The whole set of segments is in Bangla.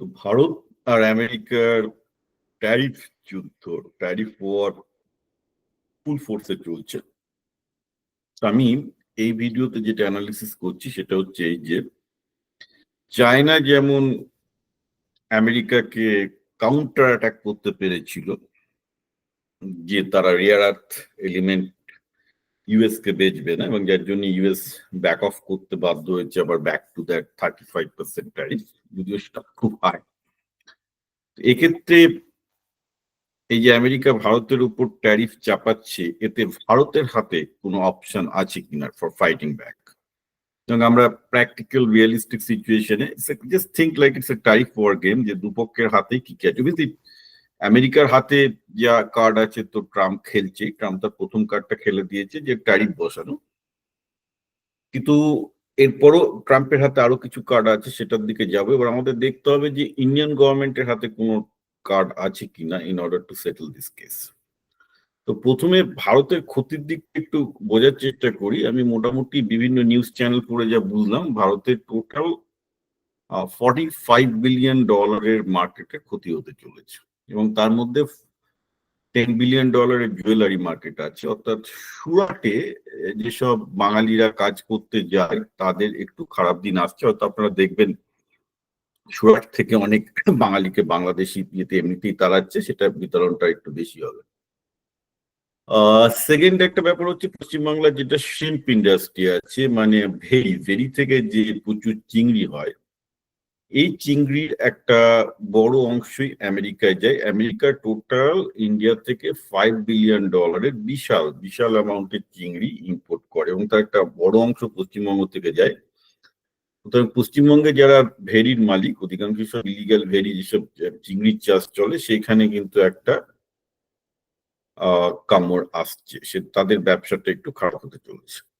তো ভারত আর আমেরিকার ট্যারিফ যুদ্ধ, ট্যারিফ ওয়ার ফুল ফোর্সে চলছে। আমি এই ভিডিওতে যেটা অ্যানালিসিস করছি সেটা হচ্ছে এই যে, চায়না যেমন আমেরিকাকে কাউন্টার অ্যাটাক করতে পেরেছিল, যে তারা রেয়ার আর্থ এলিমেন্ট ইউএস কে বেচবে না এবং যার জন্য ইউএস ব্যাক অফ করতে বাধ্য হয়েছে, আবার back to that thirty five percent tariff যদিও সেটা খুব হাই এক্ষেত্রে এই যে আমেরিকা ভারতের উপর ট্যারিফ চাপাচ্ছে, এতে ভারতের হাতে কোনো অপশন আছে কিনা ফর ফাইটিং ব্যাক এবং আমরা প্র্যাকটিক্যাল রিয়েলিস্টিক সিচুয়েশনে just think like it's a tariff war game যে দুপক্ষের হাতে কি কি আছে আমেরিকার হাতে যা কার্ড আছে তো ট্রাম্প খেলছে। ট্রাম্প তার প্রথম কার্ডটা খেলে দিয়েছে যে ট্যারিফ বসানো। কিন্তু এরপরও ট্রাম্পের হাতে আরও কিছু কার্ড আছে, সেটার দিকে যাব। এবার আমাদের দেখতে হবে যে ইন্ডিয়ান গভর্নমেন্টের হাতে কোনো কার্ড আছে কিনা in order to settle this case তো প্রথমে ভারতের ক্ষতির দিকটা একটু বোঝার চেষ্টা করি। আমি মোটামুটি বিভিন্ন নিউজ চ্যানেল পড়ে যা বুঝলাম, ভারতের টোটাল ফর্টি ফাইভ বিলিয়ন ডলারের মার্কেটে ক্ষতি হতে চলেছে। এবং তার মধ্যে টেন বিলিয়ন ডলারের জুয়েলারি মার্কেট আছে। অর্থাৎ সুরাটে যেসব বাঙালিরা কাজ করতে যায়, তাদের একটু খারাপ দিন আসছে। হয়তো আপনারা দেখবেন সুরাট থেকে অনেক বাঙালিকে বাংলাদেশি ইয়েতে এমনিতেই তাড়াচ্ছে, সেটা বিতরণটা একটু বেশি হবে। সেকেন্ড একটা ব্যাপার হচ্ছে পশ্চিমবাংলার যেটা শিল্প ইন্ডাস্ট্রি আছে মানে ভেরি ভেরি থেকে যে প্রচুর চিংড়ি হয় এই চিংড়ির একটা বড় অংশই আমেরিকায় যায়। আমেরিকা টোটাল ইন্ডিয়া থেকে ফাইভ বিলিয়ন ডলারের বিশাল বিশাল অ্যামাউন্টের চিংড়ি ইম্পোর্ট করে এবং তার একটা বড় অংশ পশ্চিমবঙ্গ থেকে যায়। সুতরাং পশ্চিমবঙ্গে যারা ভেরির মালিক, অধিকাংশ সব ইলিগাল ভেরি যেসব চিংড়ির চাষ চলে, সেখানে কিন্তু একটা, আহ, কামড় আসছে। সে তাদের ব্যবসাটা একটু খারাপ হতে চলেছে।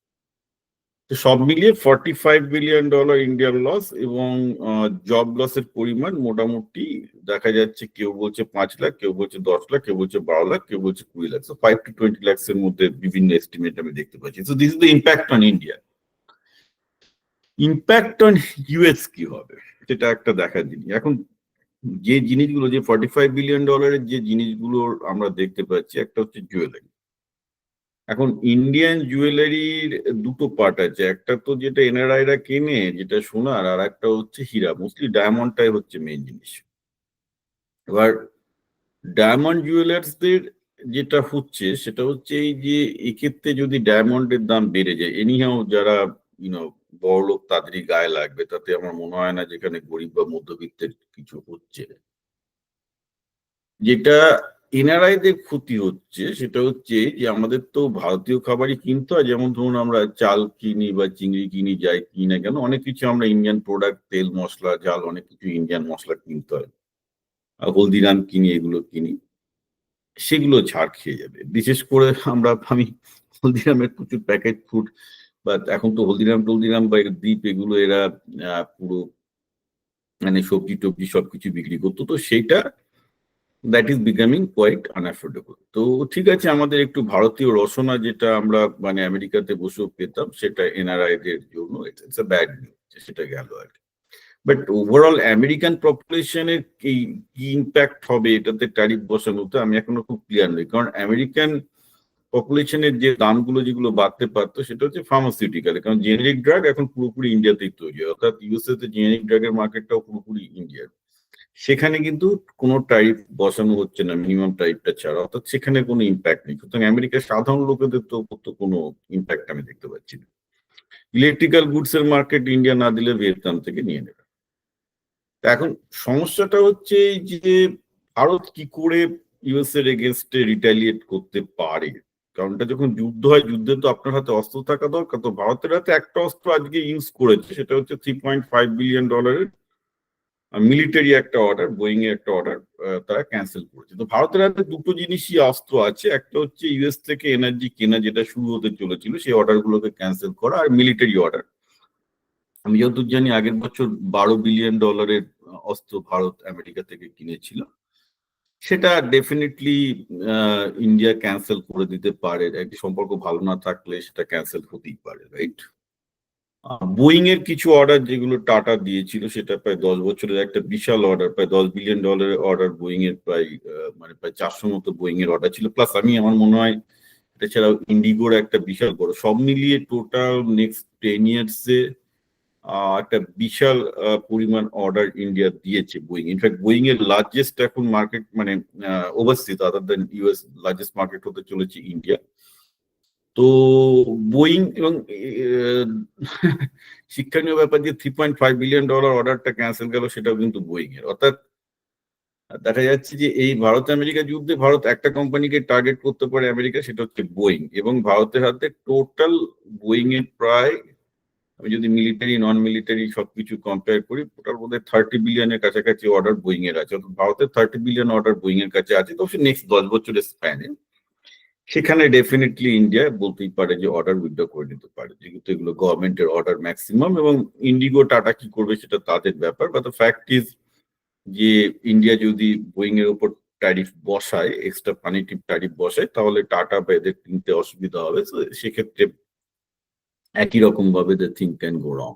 সব মিলিয়ে ফর্টি ফাইভ বিলিয়ন ডলার ইন্ডিয়ার লস এবং জব লসের পরিমাণ মোটামুটি দেখা যাচ্ছে কেউ বলছে পাঁচ লাখ, কেউ বলছে দশ লাখ, কেউ বলছে বারো লাখ, কেউ বলছে কুড়ি lakh. Five two twenty lakhs এর মধ্যে বিভিন্ন এস্টিমেট আমি দেখতে পাচ্ছি। So this is the impact on India impact on US কি হবে? সেটা একটা দেখার জিনিস। এখন যে জিনিসগুলো, যে ফর্টি ফাইভ বিলিয়ন ডলারের যে জিনিসগুলো আমরা দেখতে পাচ্ছি, একটা হচ্ছে জুয়েলারি এখন ইন্ডিয়ান জুয়েলারির দুটো পার্ট আছে। একটা তো যেটা এনআরআইরা কেনে, যেটা সোনার, আর একটা হচ্ছে হীরা। মোস্টলি ডায়মন্ডটাই হচ্ছে মেইন জিনিস। এবার ডায়মন্ড জুয়েলার্সদের যেটা হচ্ছে, সেটা হচ্ছে এই যে এক্ষেত্রে যদি ডায়মন্ডের দাম বেড়ে যায় এনিহাও যারা ইউনো বড় লোক তাদেরই গায়ে লাগবে। তাতে আমার মনে হয় না যেখানে গরিব বা মধ্যবিত্তের কিছু হচ্ছে। যেটা এনআরআইদের ক্ষতি হচ্ছে, সেটা হচ্ছে যে আমাদের তো ভারতীয় খাবারই কিনতে হয়। যেমন ধরুন আমরা চাল কিনি বা চিংড়ি কিনি, যাই কিনি না কেন, অনেক কিছু আমরা ইন্ডিয়ান প্রোডাক্ট তেল, মশলা, জাল, অনেক কিছু ইন্ডিয়ান মশলা কিনতে হয়। হলদিরাম কিনি, এগুলো কিনি, সেগুলো ছাড় খেয়ে যাবে। বিশেষ করে আমরা, আমি হলদিরামের প্রচুর প্যাকেট ফুড বা এখন তো হলদিরাম টলদিরাম বা দ্বীপ, এগুলো এরা পুরো মানে সবজি টবজি সবকিছু বিক্রি করতো। তো সেইটা that is becoming quite unaffordable তো ঠিক আছে, আমাদের একটু ভারতীয় রসনা যেটা আমরা মানে আমেরিকাতে বসেও পেতাম, সেটা এনআরআই দের জন্য ইটস এ ব্যাড নিউজ সেটা গেল আর কি। বাট ওভারঅল আমেরিকান পপুলেশনের কি ইম্প্যাক্ট হবে এটাতে ট্যারিফ বসানোতে আমি এখনও খুব ক্লিয়ার নই। কারণ আমেরিকান পপুলেশনের যে দামগুলো যেগুলো বাড়তে পারতো, সেটা হচ্ছে ফার্মাসিউটিক্যাল কারণ জেনেরিক ড্রাগ এখন পুরোপুরি ইন্ডিয়াতেই তৈরি হয়। অর্থাৎ ইউএসএ তে জেনেরিক ড্রাগের মার্কেটটাও পুরোপুরি ইন্ডিয়ার সেখানে কিন্তু কোনো টাইপ বসানো হচ্ছে না মিনিমাম টাইপটা ছাড়া। অর্থাৎ সেখানে কোনো ইম্প্যাক্ট নেই। সুতরাং আমেরিকার সাধারণ লোকেদের তো তো কোনো ইম্প্যাক্ট আমি দেখতে পাচ্ছি না। ইলেকট্রিক্যাল গুডস এর মার্কেট ইন্ডিয়া না দিলে ভিয়েতনাম থেকে নিয়ে নেবে। এখন সমস্যাটা হচ্ছে যে ভারত কি করে ইউএস এর এগেনস্টে রিটালিয়েট করতে পারে? কারণ এটা যখন যুদ্ধ হয়, যুদ্ধে তো আপনার হাতে অস্ত্র থাকা দরকার। তো ভারতের হাতে একটা অস্ত্র আজকে ইউজ করেছে, সেটা হচ্ছে থ্রি পয়েন্ট ফাইভ বিলিয়ন ডলারের মিলিটারি একটা অর্ডার বোয়িং এর একটা অর্ডার তারা ক্যান্সেল করেছে। তো ভারতের হাতে দুটো জিনিসই অস্ত্র আছে। একটা হচ্ছে ইউএস থেকে এনার্জি কেনা যেটা শুরু হতে চলেছিল, সেই অর্ডার গুলোকে ক্যান্সেল করা আর মিলিটারি অর্ডার আমি যতদূর জানি, আগের বছর বারো বিলিয়ন ডলারের অস্ত্র ভারত আমেরিকা থেকে কিনেছিল। সেটা ডেফিনেটলি ইন্ডিয়া ক্যান্সেল করে দিতে পারে। সম্পর্ক ভালো না থাকলে সেটা ক্যান্সেল হতেই পারে রাইট বোয়িং এর কিছু অর্ডার যেগুলো টাটা দিয়েছিল, সেটা প্রায় দশ বছরের একটা বিশাল অর্ডার প্রায় দশ বিলিয়ন ডলারের অর্ডার বোয়িং এর প্রায় মানে প্রায় চারশো মতো বোয়িং এর অর্ডার ছিল। প্লাস আমি, আমার মনে হয়, এটা ছাড়াও ইন্ডিগোর একটা বিশাল বড়, সব মিলিয়ে টোটাল নেক্সট টেন ইয়ার্স এ একটা বিশাল পরিমাণ অর্ডার ইন্ডিয়া দিয়েছে বোয়িং ইনফ্যাক্ট বোয়িং এর লার্জেস্ট এখন মার্কেট মানে overseas other than US largest market হতে চলেছে ইন্ডিয়া তো বোয়িং এবং শিক্ষণীয় ব্যাপার যে three point five billion dollar অর্ডারটা ক্যান্সেল গেল, সেটাও কিন্তু বোয়িং এর অর্থাৎ, দেখা যাচ্ছে যে এই ভারত আমেরিকা যুদ্ধে ভারত একটা কোম্পানিকে টার্গেট করতে পারে আমেরিকা, সেটা হচ্ছে বোয়িং এবং ভারতের হাতে টোটাল বোয়িং এর প্রায়, আমি যদি মিলিটারি নন মিলিটারি সবকিছু কম্পেয়ার করি টোটাল বোধহয় থার্টি বিলিয়নের কাছাকাছি অর্ডার বোয়িং এর আছে ভারতের থার্টি বিলিয়ন অর্ডার বোয়িং এর কাছে আছে। তো নেক্সট দশ বছরের স্প্যানে সেখানে ডেফিনেটলি ইন্ডিয়া বলতেই পারে যে অর্ডার উইথড্র করে নিতে পারে। যেহেতু এগুলো গভর্নমেন্টের অর্ডার ম্যাক্সিমাম এবং ইন্ডিগো টাটা কি করবে সেটা তাদের ব্যাপার। বা ফ্যাক্ট ইজ যে ইন্ডিয়া যদি বোয়িং এর উপর ট্যারিফ বসায় এক্সট্রা পানিটিভ ট্যারিফ বসায়, তাহলে টাটা বা এদের কিনতে অসুবিধা হবে। সেক্ষেত্রে একই রকম ভাবে the thing can go wrong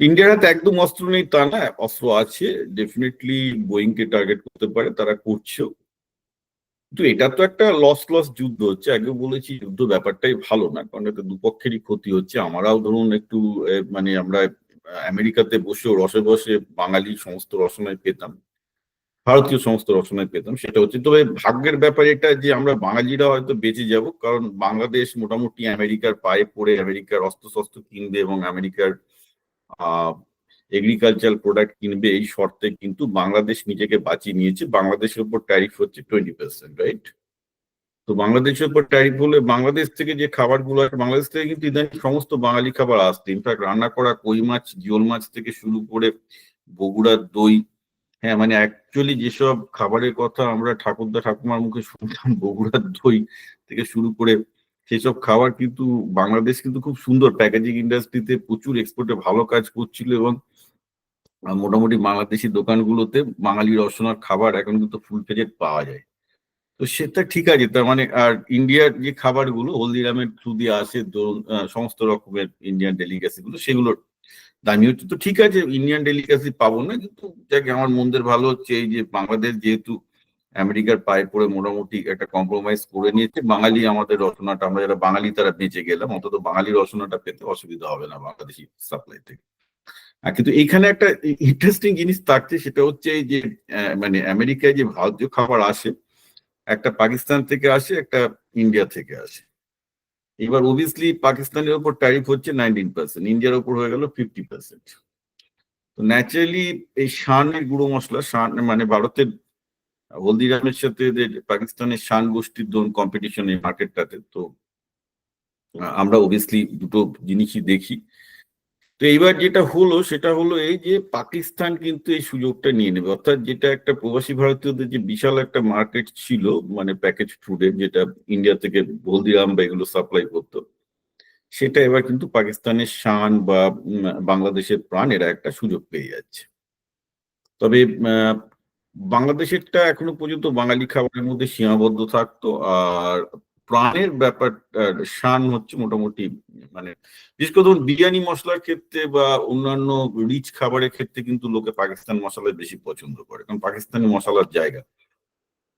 ইন্ডিয়ার হাতে একদম অস্ত্র নেই, তা না, অস্ত্র আছে। ডেফিনেটলি বোয়িং কে টার্গেট করতে পারে, তারা করছেও। কিন্তু এটা তো একটা লস লস যুদ্ধ হচ্ছে। আগে বলেছি, যুদ্ধ ব্যাপারটাই ভালো না, কারণ এটা দুপক্ষেরই ক্ষতি হচ্ছে। আমরাও ধরুন একটু মানে আমরা আমেরিকাতে বসেও, রসে বসে বাঙালি সমস্ত রসনায় পেতাম, ভারতীয় সমস্ত রচনায় পেতাম, সেটা হচ্ছে। তবে ভাগ্যের ব্যাপার এটা যে আমরা বাঙালিরা হয়তো বেঁচে যাব, কারণ বাংলাদেশ মোটামুটি আমেরিকার পায়ে পড়ে, আমেরিকার অস্ত্র শস্ত্র কিনবে এবং আমেরিকার এগ্রিকালচার প্রোডাক্ট কিনবে এই শর্তে কিন্তু বাংলাদেশ নিজেকে বাঁচিয়ে নিয়েছে। বাংলাদেশের উপর ট্যারিফ হচ্ছে টোয়েন্টি পার্সেন্ট রাইট তো বাংলাদেশের উপর ট্যারিফ হলে বাংলাদেশ থেকে যে খাবারগুলো আসে, বাংলাদেশ থেকে কিন্তু ইদানিং সমস্ত বাঙালি খাবার আসছে। ইনফ্যাক্ট রান্না করা কই মাছ, জিওল মাছ থেকে শুরু করে বগুড়ার দই হ্যাঁ মানে অ্যাকচুয়ালি যেসব খাবারের কথা আমরা ঠাকুরদা ঠাকুমার মুখে শুনতাম বগুড়ার দই থেকে শুরু করে সেসব খাবার কিন্তু বাংলাদেশ কিন্তু খুব সুন্দর প্যাকেজিং ইন্ডাস্ট্রিতে প্রচুর এক্সপোর্টে ভালো কাজ করছিল এবং মোটামুটি বাংলাদেশি দোকানগুলোতে বাঙালি রসনার খাবার এখন কিন্তু ফুল প্লেটেড পাওয়া যায়। তো সেটা ঠিক আছে, তার মানে আর ইন্ডিয়ার যে খাবারগুলো, হলদিরামের থ্রু দিয়ে আসে, ধরুন সমস্ত রকমের ইন্ডিয়ান ডেলিকেসি গুলো সেগুলোর দামি হচ্ছে। তো ঠিক আছে ইন্ডিয়ান ডেলিকেসি পাবো না, কিন্তু যাকে, আমার মন্দের ভালো হচ্ছে এই যে বাংলাদেশ যেহেতু আমেরিকার পায়ে পড়ে মোটামুটি একটা কম্প্রোমাইজ করে নিয়েছে, বাঙালি আমাদের রচনাটা আমরা যারা বাঙালি তারা বেঁচে গেলাম, অন্তত বাঙালি রচনাটা পেতে অসুবিধা হবে না বাংলাদেশি সাপ্লাই থেকে। কিন্তু এখানে একটা ইন্টারেস্টিং জিনিস থাকছে, সেটা হচ্ছে যে মানে আমেরিকায় যে ভারতীয় খাবার আসে, একটা পাকিস্তান থেকে আসে, একটা ইন্ডিয়া থেকে আসে। এবার অবভিয়াসলি পাকিস্তানের উপর ট্যারিফ হচ্ছে নাইনটিন পার্সেন্ট ইন্ডিয়ার উপর হয়ে গেল ফিফটি পার্সেন্ট তো ন্যাচারালি এই শানের গুঁড়ো মশলা, শান মানে ভারতের হলদিরামের সাথে যে পাকিস্তানের শান গোষ্ঠীর ধরুন কম্পিটিশন এই মার্কেটটাতে তো আমরা অবভিয়াসলি দুটো জিনিসই দেখি। তো এইবার যেটা হলো, সেটা হলো এই যে পাকিস্তান কিন্তু এই সুযোগটা নিয়ে নেবে। অর্থাৎ যেটা একটা প্রবাসী ভারতীয়দের যে বিশাল একটা মার্কেট ছিল মানে প্যাকেজ ফুডের যেটা ইন্ডিয়া থেকে হলদিরাম বা এগুলো সাপ্লাই করতো, সেটা এবার কিন্তু পাকিস্তানের শান বা বাংলাদেশের প্রাণ এরা একটা সুযোগ পেয়ে যাচ্ছে। তবে বাংলাদেশেরটা এখনও পর্যন্ত বাঙালি খাবারের মধ্যে সীমাবদ্ধ থাকতো, আর প্রাণের ব্যাপার শান হচ্ছে মোটামুটি মানে বিশেষ করে ধরুন বিরিয়ানি মশলার ক্ষেত্রে বা অন্যান্য রিচ খাবারের ক্ষেত্রে কিন্তু লোকে পাকিস্তান মশলা বেশি পছন্দ করে, কারণ পাকিস্তানি মশলার জায়গা।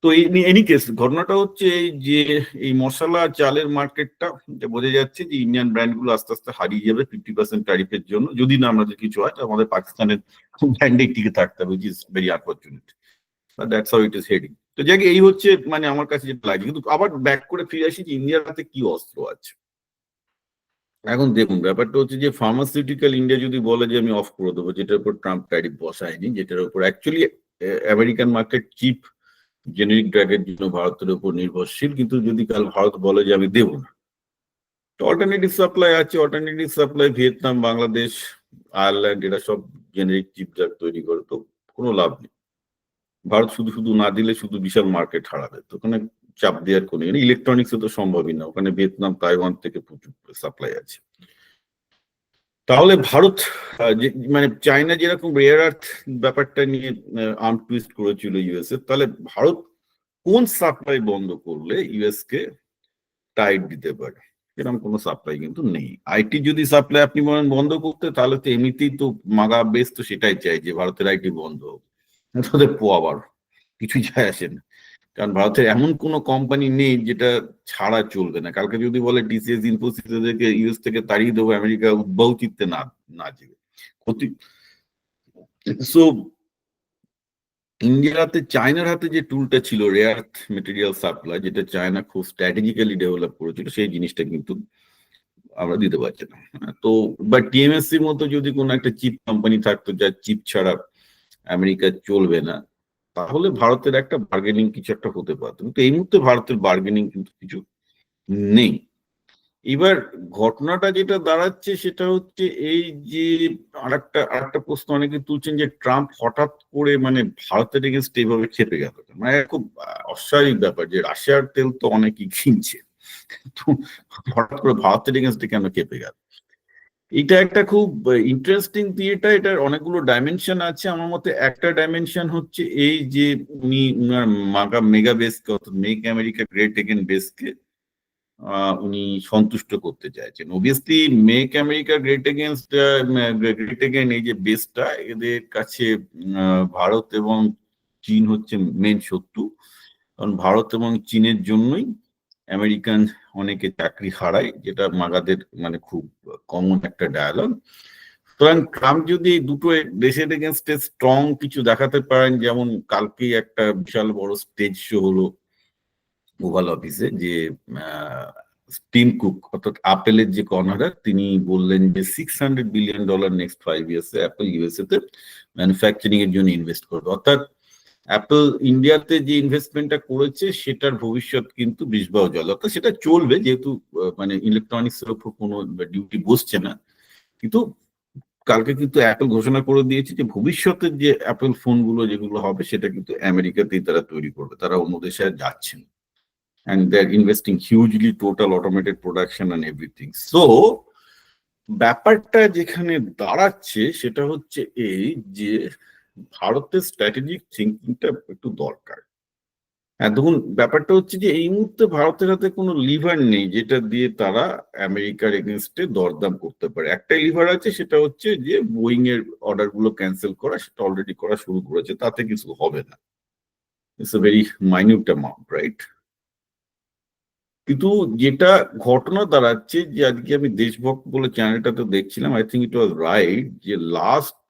তো এনি কেস ঘটনাটা হচ্ছে এই যে, এই মশলা চালের মার্কেটটা বোঝা যাচ্ছে যে ইন্ডিয়ান ব্র্যান্ডগুলো আস্তে আস্তে হারিয়ে যাবে ফিফটি পার্সেন্ট ট্যারিফের জন্য। যদি না আমাদের কিছু হয় আমাদের পাকিস্তানের ব্র্যান্ডে টিকে থাকতে হবে is very unfortunate that's how it is heading তো যাকে, এই হচ্ছে মানে আমার কাছে যেটা লাগে। কিন্তু আবার ব্যাক করে ফিরে আসি যে ইন্ডিয়ার হাতে কি অস্ত্র আছে। এখন দেখুন, ব্যাপারটা হচ্ছে যে ফার্মাসিউটিক্যাল ইন্ডিয়া যদি বলে যে আমি অফ করে দেবো, যেটার উপর ট্রাম্প ট্যারিফ বসায়নি, যেটার উপর actually American market cheap generic ড্রাগের জন্য ভারতের উপর নির্ভরশীল, কিন্তু যদি কাল ভারত বলে যে আমি দেবো না। তো অল্টারনেটিভ সাপ্লাই আছে alternative supply Vietnam, Bangladesh, Ireland, এরা সব জেনেরিক চিপ ড্রাগ তৈরি করে, তো কোনো লাভ নেই। ভারত শুধু শুধু না দিলে শুধু বিশাল মার্কেট হারাবে। তো ওখানে চাপ দেওয়ার কোনো ইলেকট্রনিক্সে তো সম্ভবই না। ওখানে ভিয়েতনাম তাইওয়ান থেকে প্রচুর সাপ্লাই আছে। তাহলে ভারত মানে চায়না যেরকম রেয়ার আর্থ ব্যাপারটা নিয়ে আর্ম টুইস্ট করেছিল ইউএস এর তাহলে ভারত কোন সাপ্লাই বন্ধ করলে ইউএস কে টাইট দিতে পারে? এরকম কোনো সাপ্লাই কিন্তু নেই। আইটি যদি সাপ্লাই আপনি বলেন বন্ধ করতে, তাহলে তো এমনিতেই তো মাগা বেশ তো সেটাই চাই যে ভারতের আইটি বন্ধ হোক। তাদের পোয়াবার কিছু যায় আসে না। কারণ ভারতের এমন কোনো কোম্পানি নেই যেটা ছাড়া চলবে না। কালকে যদি বলে টিসিএস ইনফোসিস ইউএস থেকে তাড়িয়ে দেবো, আমেরিকা উদ্বাউ চিত্তে না না যাবে। ক্ষতি। সো ইন্ডিয়ার হাতে চায়নার হাতে যে টুলটা ছিল রেয়ার মেটেরিয়াল সাপ্লাই যেটা চায়না খুব স্ট্র্যাটেজিক্যালি ডেভেলপ করেছিল, সেই জিনিসটা কিন্তু আমরা দিতে পারছি না। তো, বা টিএমএসসির মতো যদি কোনো একটা চিপ কোম্পানি থাকতো যার চিপ ছাড়া আমেরিকা চলবে না, তাহলে ভারতের একটা বার্গেনিং কিছু একটা হতে পারতো কিন্তু এই মুহূর্তে ভারতের বার্গেনিং কিন্তু কিছু নেই। এবার ঘটনাটা যেটা দাঁড়াচ্ছে সেটা হচ্ছে এই যে আরেকটা আরেকটা প্রশ্ন অনেকে তুলছেন যে ট্রাম্প হঠাৎ করে মানে ভারতের এগেনস্ট এইভাবে খেপে গেল মানে খুব অস্বাভাবিক ব্যাপার যে রাশিয়ার তেল তো অনেকেই কিনছে। হঠাৎ করে ভারতের এগেনস্টে কেন খেপে গেল? এটা একটা খুব ইন্টারেস্টিং থিয়েটার এটার অনেকগুলো ডাইমেনশন আছে। আমার মতে একটা ডাইমেনশন হচ্ছে এই যে উনি, উনার মাগা মেগা বেসকে, অর্থাৎ মেক আমেরিকা গ্রেট এগেন বেসকে উনি সন্তুষ্ট করতে চাইছেন। Obviously make America great against great again এই যে বেসটা, এদের কাছে ভারত এবং চীন হচ্ছে মেন শত্রু। কারণ ভারত এবং চীনের জন্যই আমেরিকান অনেকে চাকরি হারায়, যেটা মাগাদের মানে খুব কমন একটা ডায়ালগ সুতরাং ট্রাম্প যদি দুটো দেশের এগেনস্টে স্ট্রং কিছু দেখাতে পারেন, যেমন কালকেই একটা বিশাল বড় স্টেজ শো হলো ওভাল অফিসে যে টিম কুক অর্থাৎ আপেলের যে কর্নার তিনি বললেন যে six hundred billion dollar next five ইয়ার্সে Apple USA তে ম্যানুফ্যাকচারিং এর জন্য ইনভেস্ট করবে। অর্থাৎ অ্যাপল ইন্ডিয়াতে যে ইনভেস্টমেন্টটা করেছে, সেটার ভবিষ্যৎ কিন্তু বিষবাহ জল। অর্থাৎ সেটা চলবে, যেহেতু মানে ইলেকট্রনিক্স এর উপর কোনো ডিউটি বসছে না। কিন্তু কালকে কিন্তু অ্যাপল ঘোষণা করে দিয়েছে যে, ভবিষ্যতের যে অ্যাপল ফোনগুলো যেগুলো হবে, সেটা কিন্তু আমেরিকাতেই তারা তৈরি করবে। তারা অন্য দেশে আর যাচ্ছেন and they're investing hugely total automated production and everything. So ব্যাপারটা যেখানে দাঁড়াচ্ছে, সেটা হচ্ছে এই যে ভারতের স্ট্র্যাটেজিক থিঙ্কিংটা একটু দরকার। হ্যাঁ দেখুন, ব্যাপারটা হচ্ছে যে এই মুহূর্তে ভারতের হাতে কোনো লিভার নেই যেটা দিয়ে তারা আমেরিকার এগেনস্টে দরদাম করতে পারে। একটাই লিভার আছে, সেটা হচ্ছে যে বোয়িং এর অর্ডারগুলো ক্যান্সেল করা, সেটা অলরেডি করা শুরু করেছে, তাতে কিছু হবে না। It's a very minute amount right কিন্তু যেটা ঘটনা দাঁড়াচ্ছে যে আজকে আমি দেশভক্ত বলে চ্যানেলটাতে দেখছিলাম I think it was right যে লাস্ট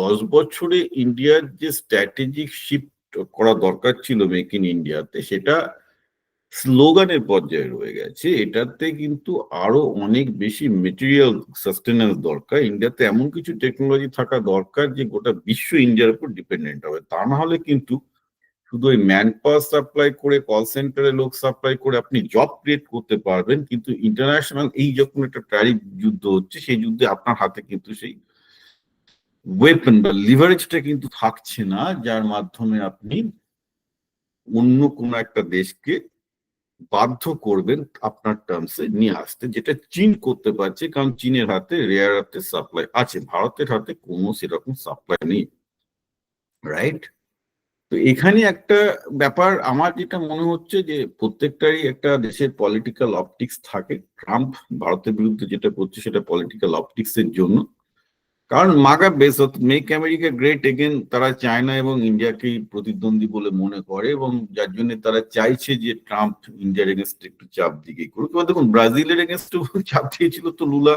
দশ বছরে ইন্ডিয়ার যে স্ট্র্যাটেজিক শিফট করা দরকার ছিল মেক ইন ইন্ডিয়াতে সেটা স্লোগানের পর্যায়ে রয়ে গেছে। এটাতে কিন্তু আরও অনেক বেশি মেটেরিয়াল সাস্টেনেন্স দরকার। ইন্ডিয়াতে এমন কিছু টেকনোলজি থাকা দরকার যে গোটা বিশ্ব ইন্ডিয়ার উপর ডিপেন্ডেন্ট হবে। তা না হলে কিন্তু শুধু ওই ম্যান পাওয়ার সাপ্লাই করে কল সেন্টারে লোক সাপ্লাই করে আপনি জব ক্রিয়েট করতে পারবেন। কিন্তু ইন্টারন্যাশনাল এই যখন একটা ট্যারিফ যুদ্ধ হচ্ছে, সেই যুদ্ধে আপনার হাতে কিন্তু সেই ওয়েপন বা লিভারেজটা কিন্তু থাকছে না, যার মাধ্যমে আপনি অন্য কোনো একটা দেশকে বাধ্য করবেন আপনার টার্মসে নিয়ে আসতে, যেটা চীন করতে পারছে, কারণ চীনের হাতে রেয়ার হাতে সাপ্লাই আছে, ভারতের হাতে কোনো সেরকম সাপ্লাই নেই রাইট তো এখানে একটা ব্যাপার, আমার যেটা মনে হচ্ছে যে প্রত্যেকটারই একটা দেশের পলিটিক্যাল অপটিক্স থাকে ট্রাম্প ভারতের বিরুদ্ধে যেটা করছে সেটা পলিটিক্যাল অপটিক্স এর জন্য। কারণ MAGA base make America great again তারা চায়না এবং ইন্ডিয়াকেই প্রতিদ্বন্দ্বী বলে মনে করে এবং যার জন্য তারা চাইছে যে ট্রাম্প ইন্ডিয়ার এগেনস্ট একটু চাপ দিকে করুক। দেখুন, ব্রাজিলের এগেনস্ট চাপ দিয়েছিল তো লুলা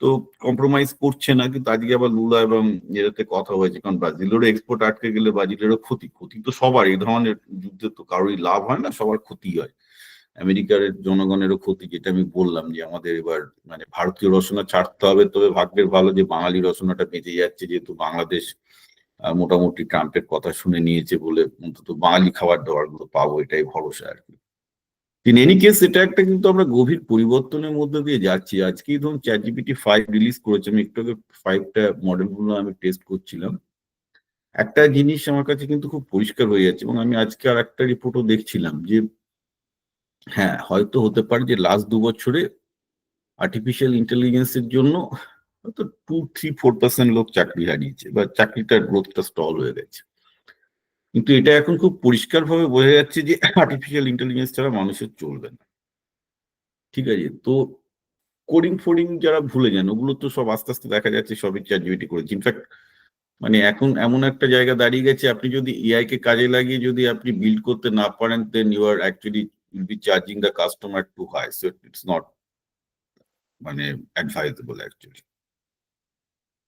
তো কম্প্রোমাইজ করছে না, কিন্তু আজকে আবার লুলা এবং এটাতে কথা হয়েছে। কারণ ব্রাজিলেরও এক্সপোর্ট আটকে গেলে ব্রাজিলেরও ক্ষতি। ক্ষতি তো সবার, এই ধরনের যুদ্ধে তো কারোরই লাভ হয় না, সবার ক্ষতি হয়। আমেরিকার জনগণেরও ক্ষতি যেটা আমি বললাম যে আমাদের এবার মানে ভারতীয় রচনা ছাড়তে হবে, তবে ভাগ্যের ভালো যে বাঙালি রচনাটা বেঁচে যাচ্ছে যেহেতু বাংলাদেশ মোটামুটি ট্রাম্পের কথা শুনে নিয়েছে বলে অন্তত বাঙালি খাবার দাবারগুলো পাবো, এটাই ভরসা আর কি। ইন এনি কেস এটা একটা কিন্তু আমরা গভীর পরিবর্তনের মধ্যে দিয়ে যাচ্ছি। আজকেই ধরুন চ্যাট জিপিটি ফাইভ রিলিজ করেছে, আমি একটু আগে ফাইভটা মডেলগুলো আমি টেস্ট করছিলাম। একটা জিনিস আমার কাছে কিন্তু খুব পরিষ্কার হয়ে যাচ্ছে এবং আমি আজকে আর একটা রিপোর্টও দেখছিলাম যে হ্যাঁ হয়তো হতে পারে যে লাস্ট দু বছরে আর্টিফিশিয়াল ইন্টেলিজেন্সের জন্য হয়তো টু থ্রি ফোর পার্সেন্ট লোক চাকরি হারিয়েছে বা চাকরিটার গ্রোথটা স্টল হয়ে গেছে। কিন্তু এটা এখন খুব পরিষ্কারভাবে বোঝা যাচ্ছে যে আর্টিফিশিয়াল ইন্টেলিজেন্স ছাড়া মানুষের চলবে না। ঠিক আছে? তো কোডিং ফোডিং যারা ভুলে যান, ওগুলো তো সব আস্তে আস্তে দেখা যাচ্ছে, সবই চ্যাট করেছে। ইনফ্যাক্ট মানে এখন এমন একটা জায়গা দাঁড়িয়ে গেছে, আপনি যদি এআই কে কাজে লাগিয়ে যদি আপনি বিল্ড করতে না পারেন then you are actually will be charging the customer too high so it's not মানে অ্যাডভাইজেবল অ্যাকচুয়ালি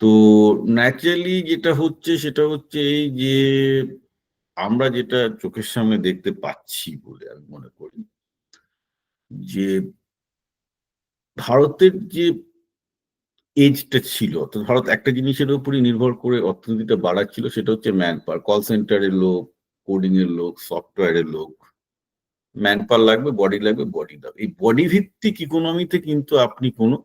তো ন্যাচারালি যেটা হচ্ছে সেটা হচ্ছে এই যে আমরা যেটা চোখের সামনে দেখতে পাচ্ছি বলে আমি মনে করি, যে ভারতের যে এজটা ছিল অর্থাৎ ভারত একটা জিনিসের উপরই নির্ভর করে অর্থনীতিটা বাড়াচ্ছিল, সেটা হচ্ছে ম্যান পাওয়ার কল সেন্টারের লোক কোডিং এর লোক সফটওয়্যারের লোক ম্যান পাওয়ার লাগবে বডি লাগবে বডি লাগবে। এই বডি ভিত্তিক ইকোনমিতে কিন্তু আপনি কোনো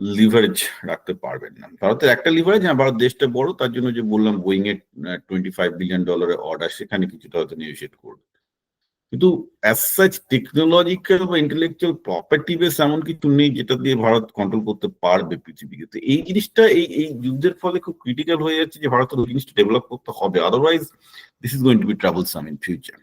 লিভারেজ রাখতে পারবেন না। ভারতের একটা লিভারেজ হ্যাঁ ভারত দেশটা বড়, তার জন্য যে বললাম বোয়িং এর টোয়েন্টি ফাইভ বিলিয়ন ডলারের অর্ডার সেখানে কিছুটা হয়তো নেগোসিয়েট করবে। কিন্তু অ্যাজ সাচ টেকনোলজিক্যাল বা ইন্টেলেকচুয়াল প্রপার্টি বেস এমন কিছু নেই যেটা দিয়ে ভারত কন্ট্রোল করতে পারবে পৃথিবীকে। তো এই জিনিসটা, এই এই যুদ্ধের ফলে খুব ক্রিটিক্যাল হয়ে যাচ্ছে যে ভারতের ওই জিনিসটা ডেভেলপ করতে হবে। Otherwise this is going to be troublesome in future